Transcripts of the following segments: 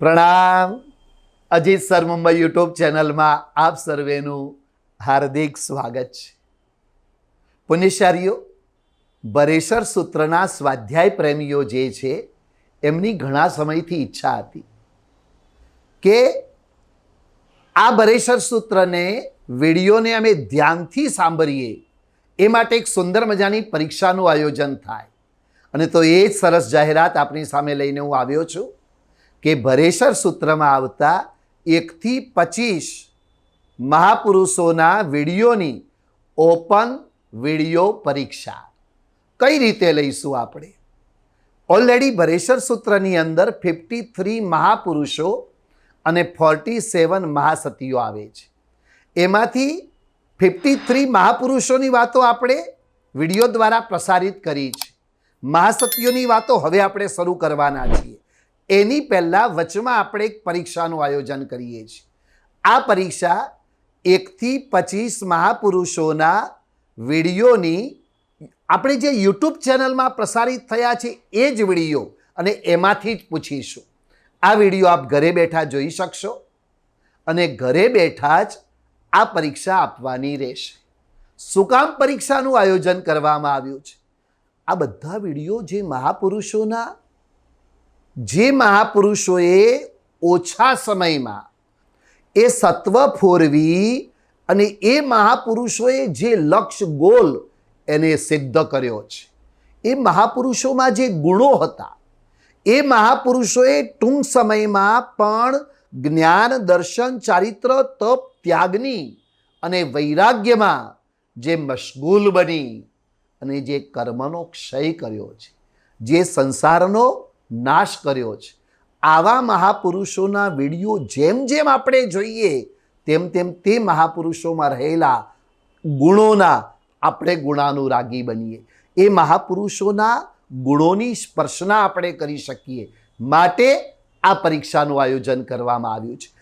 પ્રણામ. Ajit sir Mumbai YouTube ચેનલમાં આપ સર્વેનું હાર્દિક સ્વાગત છે. પુણ્યશારીઓ બરેશર સૂત્રના સ્વાધ્યાય પ્રેમીઓ જે છે, એમની ઘણા સમયથી ઈચ્છા હતી કે આ બરેશર સૂત્રને વિડીયોને અમે ધ્યાનથી સાંભળીએ. એ માટે એક સુંદર મજાની પરીક્ષાનું આયોજન થાય. અને તો એ જ સરસ જાહેરાત આપણી સામે લઈને હું આવ્યો છું. કે ભરેસર સૂત્રમાં આવતા એકથી પચીસ મહાપુરુષોના વિડીયોની ઓપન વીડિયો પરીક્ષા. કઈ રીતે લઈશું આપણે? ઓલરેડી ભરેસર સૂત્રની અંદર ફિફ્ટી થ્રી મહાપુરુષો અને ફોર્ટી સેવન મહાસતીઓ આવે છે. એમાંથી ફિફ્ટી થ્રી મહાપુરુષોની વાતો આપણે વીડિયો દ્વારા પ્રસારિત કરી છે. મહાસતીઓની વાતો હવે આપણે શરૂ કરવાના છીએ. એની પહેલાં વચમાં આપણે એક પરીક્ષાનું આયોજન કરીએ છીએ. આ પરીક્ષા એકથી પચીસ મહાપુરુષોના વિડીયોની આપણે જે યુટ્યુબ ચેનલમાં પ્રસારિત થયા છે એ જ વીડિયો અને એમાંથી જ પૂછીશું. આ વીડિયો આપ ઘરે બેઠા જોઈ શકશો અને ઘરે બેઠા જ આ પરીક્ષા આપવાની રહેશે. શું કામ પરીક્ષાનું આયોજન કરવામાં આવ્યું છે? આ બધા વીડિયો જે મહાપુરુષોના જે મહાપુરુષોએ ઓછા સમયમાં એ સત્વ ફોરવી અને એ મહાપુરુષોએ જે લક્ષ્ય ગોલ એને સિદ્ધ કર્યો છે. એ મહાપુરુષોમાં જે ગુણો હતા, એ મહાપુરુષોએ ટૂંક સમયમાં પણ જ્ઞાન, દર્શન, ચારિત્ર, તપ, ત્યાગની અને વૈરાગ્યમાં જે મશગુલ બની અને જે કર્મનો ક્ષય કર્યો છે, જે સંસારનો નાશ કર્યો છે. આવા મહાપુરુષોના વીડિયો જેમ જેમ આપણે જોઈએ, તેમ તેમ તે મહાપુરુષોમાં રહેલા ગુણોના આપણે ગુણાનુરાગી બનીએ. એ મહાપુરુષોના ગુણોની સ્પર્શના આપણે કરી શકીએ માટે આ પરીક્ષાનું આયોજન કરવામાં આવ્યું છે.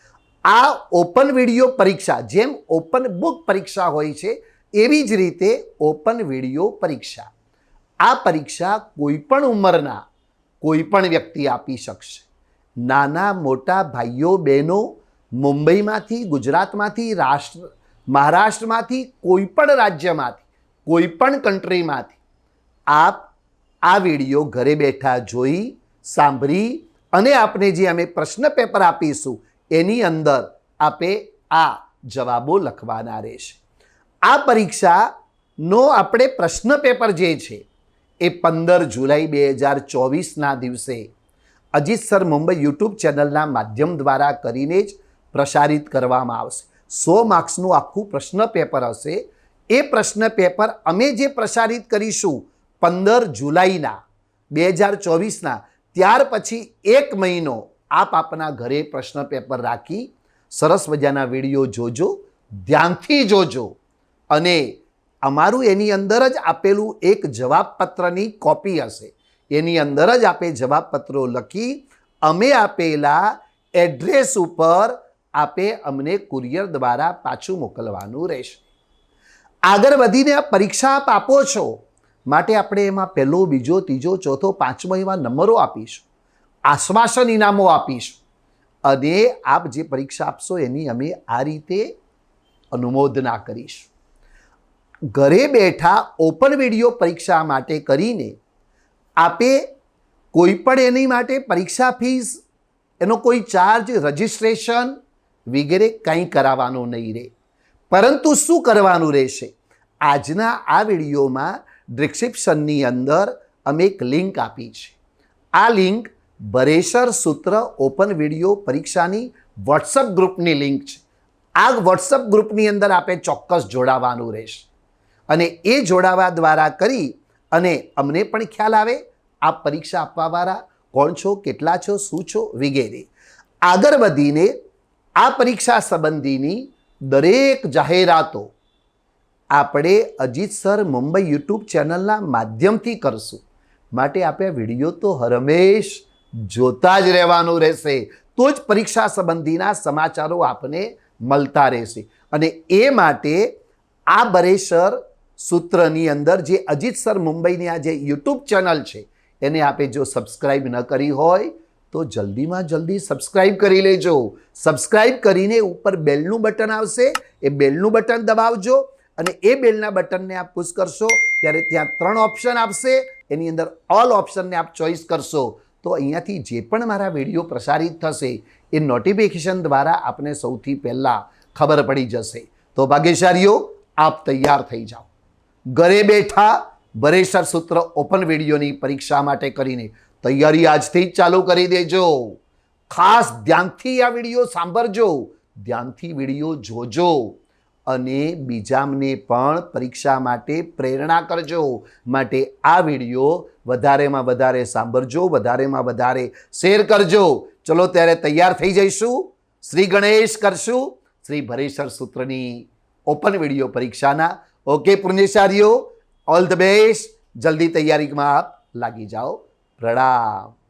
આ ઓપન વીડિયો પરીક્ષા, જેમ ઓપન બુક પરીક્ષા હોય છે, એવી જ રીતે ઓપન વીડિયો પરીક્ષા. આ પરીક્ષા કોઈપણ ઉંમરના કોઈ પણ વ્યક્તિ આપી શકશે. નાના, મોટા ભાઈઓ, બહેનો મુંબઈમાંથી, ગુજરાતમાંથી, રાષ્ટ્ર, મહારાષ્ટ્રમાંથી કોઈ પણ રાજ્યમાંથી કોઈ પણ કન્ટ્રીમાંથી આપ આ વીડિયો ઘરે બેઠા જોઈ, સાંભળી અને આપને જે અમે પ્રશ્ન પેપર આપીશું, એની અંદર આપે આ જવાબો લખવાના રહેશે. આ પરીક્ષાનો આપણે પ્રશ્ન પેપર જે છે એ પંદર જુલાઈ બે હજાર ચોવીસના દિવસે અજીત સર મુંબઈ યુટ્યુબ ચેનલના માધ્યમ દ્વારા કરીને જ પ્રસારિત કરવામાં આવશે. સો માર્ક્સનું આખું પ્રશ્ન પેપર હશે. એ પ્રશ્ન પેપર અમે જે પ્રસારિત કરીશું પંદર જુલાઈના બે હજાર ચોવીસના, ત્યાર પછી એક મહિનો આપ આપના ઘરે પ્રશ્ન પેપર રાખી સરસ મજાના વીડિયો જોજો, ધ્યાનથી જોજો અને અમારું એની અંદર જ આપેલું એક જવાબપત્રની કોપી હશે. એની અંદર જ આપે જવાબપત્રો લખી, અમે આપેલા એડ્રેસ ઉપર આપે અમને કુરિયર દ્વારા પાછું મોકલવાનું રહેશે. આગળ વધીને આ પરીક્ષા આપ આપો છો, માટે આપણે એમાં પહેલો, બીજો, ત્રીજો, ચોથો, પાંચમો એવા નંબરો આપીશું. આશ્વાસન ઇનામો આપીશું. અને આપ જે પરીક્ષા આપશો એની અમે આ રીતે અનુમોદના કરીશું. ઘરે બેઠા ઓપન વીડિયો પરીક્ષા માટે કરીને આપે કોઈ પણ એની માટે પરીક્ષા ફીસ, એનો કોઈ ચાર્જ, રજિસ્ટ્રેશન વગેરે કંઈ કરાવવાનું નહીં રહે. પરંતુ શું કરવાનું રહેશે? આજના આ વિડીયોમાં ડિસ્ક્રિપ્શનની અંદર અમે એક લિંક આપી છે. આ link Bharesar Sutra open video પરીક્ષાની વોટ્સઅપ ગ્રુપની લિંક છે. આ વોટ્સઅપ ગ્રુપની અંદર આપણે ચોક્કસ જોડાવાનું રહેશે. અને એ જોડાવા દ્વારા કરી અને અમને પણ ખ્યાલ આવે આ પરીક્ષા આપવાવાળા કોણ છો, કેટલા છો, શું છો વગેરે. આગળ વધીને આ પરીક્ષા સંબંધીની દરેક જાહેરાતો આપણે અજીત સર મુંબઈ યુટ્યુબ ચેનલના માધ્યમથી કરશું. માટે આપણે વીડિયો તો હરમેશ જોતા જ રહેવાનું રહેશે. તો જ પરીક્ષા સંબંધીના સમાચારો આપને મળતા રહેશે. અને એ માટે આ બરેસર સૂત્રની અંદર જે અજીત સર મુંબઈની આ જે યુટ્યુબ ચેનલ છે, એને આપે જો સબસ્ક્રાઈબ ન કરી હોય, તો જલ્દીમાં જલ્દી સબસ્ક્રાઇબ કરી લેજો. સબસ્ક્રાઇબ કરીને ઉપર બેલનું બટન આવશે, એ બેલનું બટન દબાવજો અને એ બેલના બટનને આપ પુશ કરશો, ત્યારે ત્યાં ત્રણ ઓપ્શન આપશે, એની અંદર ઓલ ઓપ્શનને આપ ચોઈસ કરશો. તો અહીંયાથી જે પણ મારા વીડિયો પ્રસારિત થશે, એ નોટિફિકેશન દ્વારા આપને સૌથી પહેલાં ખબર પડી જશે. તો ભાગ્યશાળીઓ, આપ તૈયાર થઈ જાઓ. ઘરે બેઠા ભરેસર સૂત્ર ઓપન વિડીયોની પરીક્ષા માટે કરીને તૈયારી આજથી જ ચાલુ કરી દેજો. ખાસ ધ્યાનથી આ વીડિયો સાંભળજો. ધ્યાનથી વીડિયો જોજો અને બીજામને પણ પરીક્ષા માટે પ્રેરણા કરજો. માટે આ વીડિયો વધારેમાં વધારે સાંભળજો, વધારેમાં વધારે શેર કરજો. ચલો ત્યારે તૈયાર થઈ જઈશું. શ્રી ગણેશ કરશું. શ્રી ભરેશ્વર સૂત્રની ઓપન વીડિયો પરીક્ષાના ઓકે પુણ્યશાળીઓ ઓલ ધ બેસ્ટ જલ્દી તૈયારીમાં લાગી જાઓ. પ્રણામ.